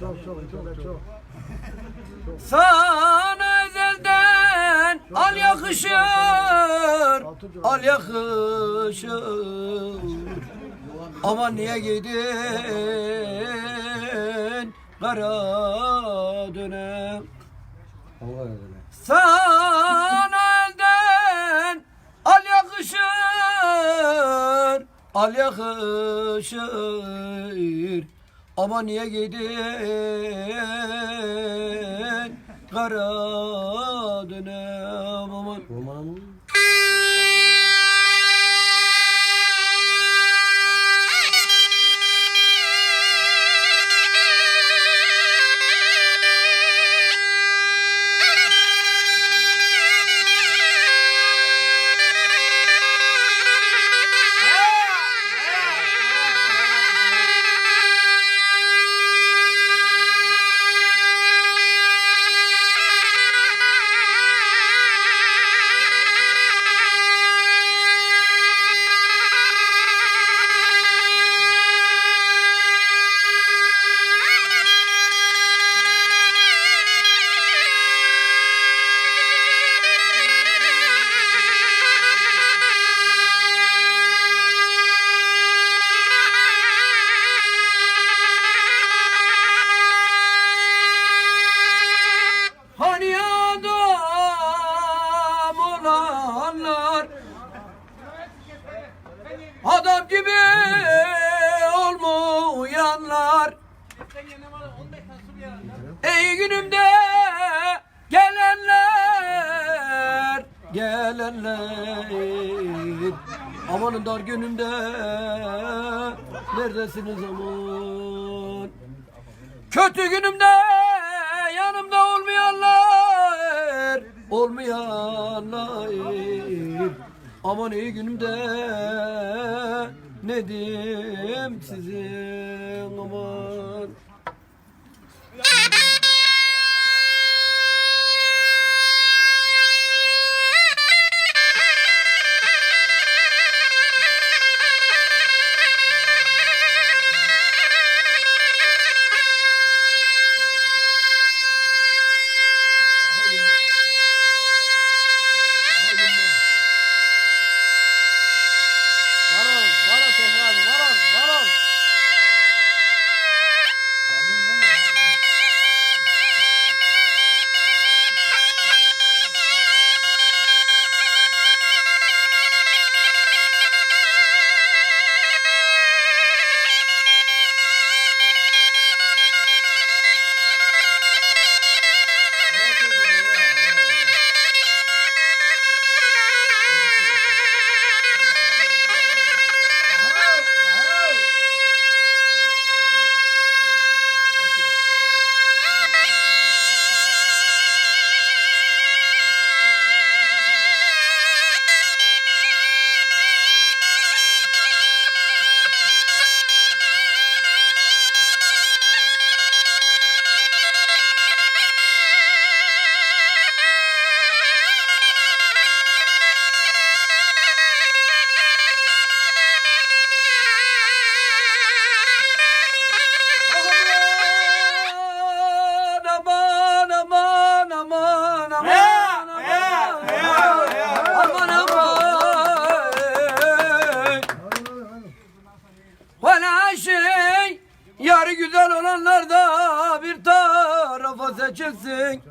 Çok çok çok çok. Sana ezelden al yakışır Al yakışır. Ama niye giydin kara döne Sana elden al yakışır Al yakışır Ama niye giydin Kara dönem aman. Hani Ey günümde gelenler Gelenler. Amanın dar günümde Neredesiniz aman? Kötü günümde yanımda olmayanlar Olmayanlar. Aman iyi günümde ne diyeyim sizin aman seçilsin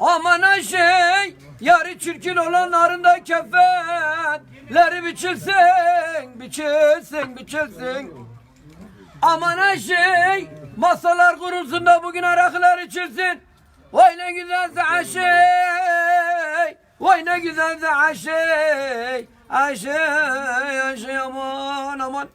Aman şey yarı çirkin olanların da kefenleri biçilsin biçilsin biçilsin Aman şey masalar kurulsun da bugün arakılar içilsin. Vay ne güzelse şey. Vay ne güzelse şey, her şey aman aman.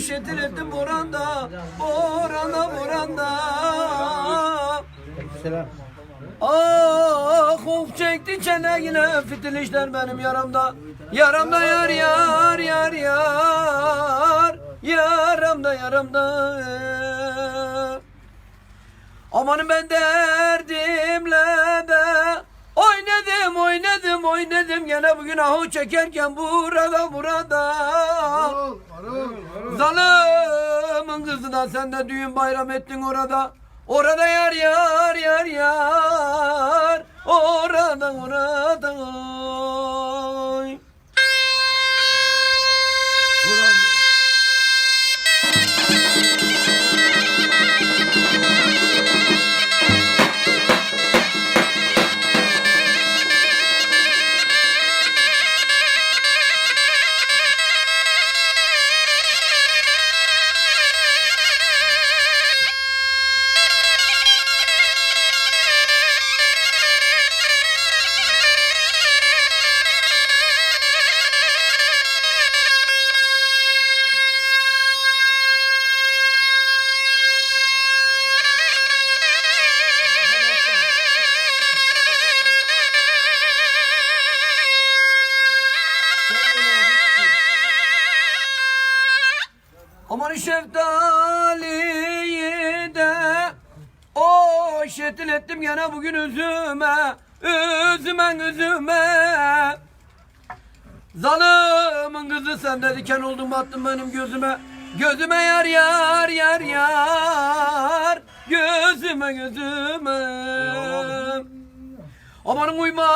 Şetil ettim Boran'da Boran'da Boran'da Selam. Ah of çekti çene yine fitilişler benim yaramda. Yaramda yar yar yar yar. Yaramda yaramda. Amanın ben derdimle de Oynadım oynadım oynadım. Gene bugün ahu çekerken burada burada Zalımın kızı da sen de düğün bayram ettin orada. Orada yar yar yar yar. Orada orada Aman şeftaliyi de o şetil ettim gene bugün üzüme Üzüme üzüme. Zalımın kızı sen de diken oldun battın benim gözüme. Gözüme yar yar yar yar. Gözüme gözüme. Aman uyma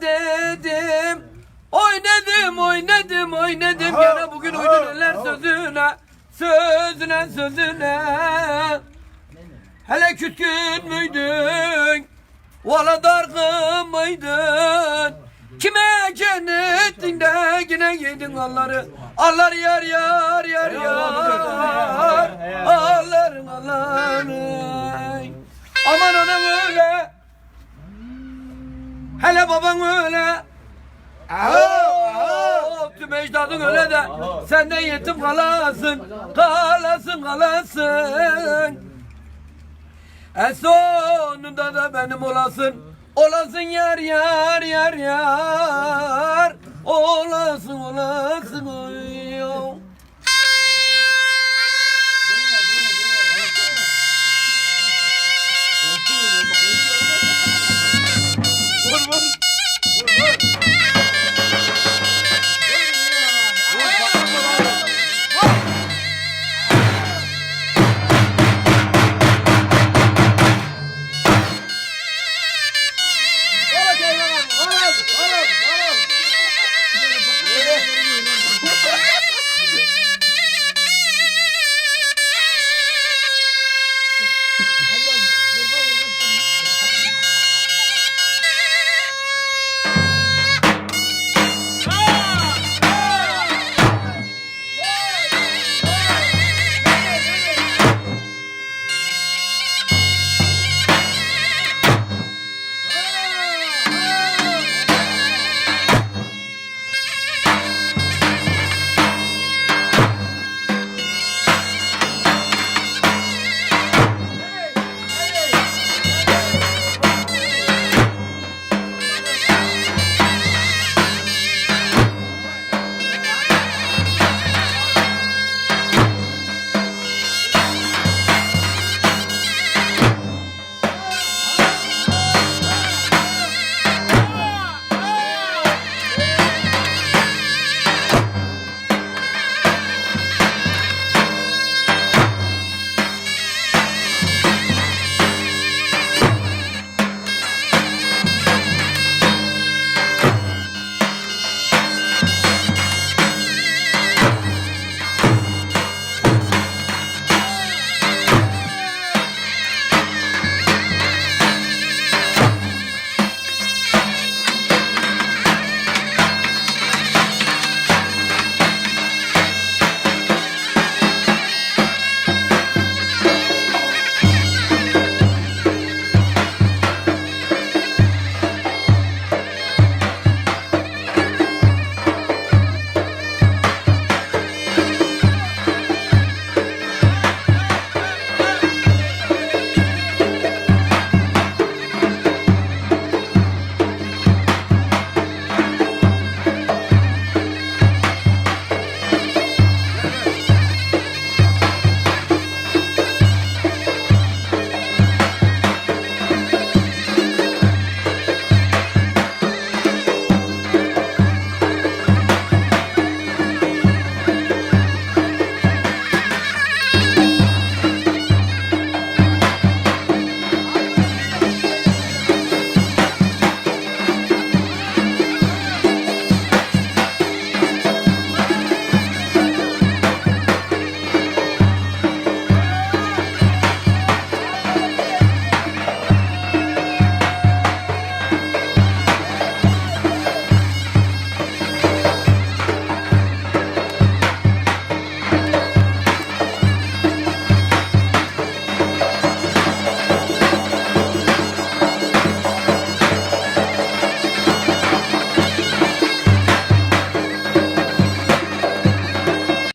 dedim. Oynadım oynadım oynadım Gene bugün uydururlar sözüne Sözüne sözüne. Hele küskün müydün? Valla dargın mıydın? Kime cennetinde yine yedin alları? Allar yar yar yar yar. Alların alları. Aman anam öyle. Hele baban öyle. Aa, Tüm ecdadın öyle de Sen de yetim kalasın Kalasın kalasın. En sonunda da benim olasın Olasın yar yar yar yar Olasın olasın oy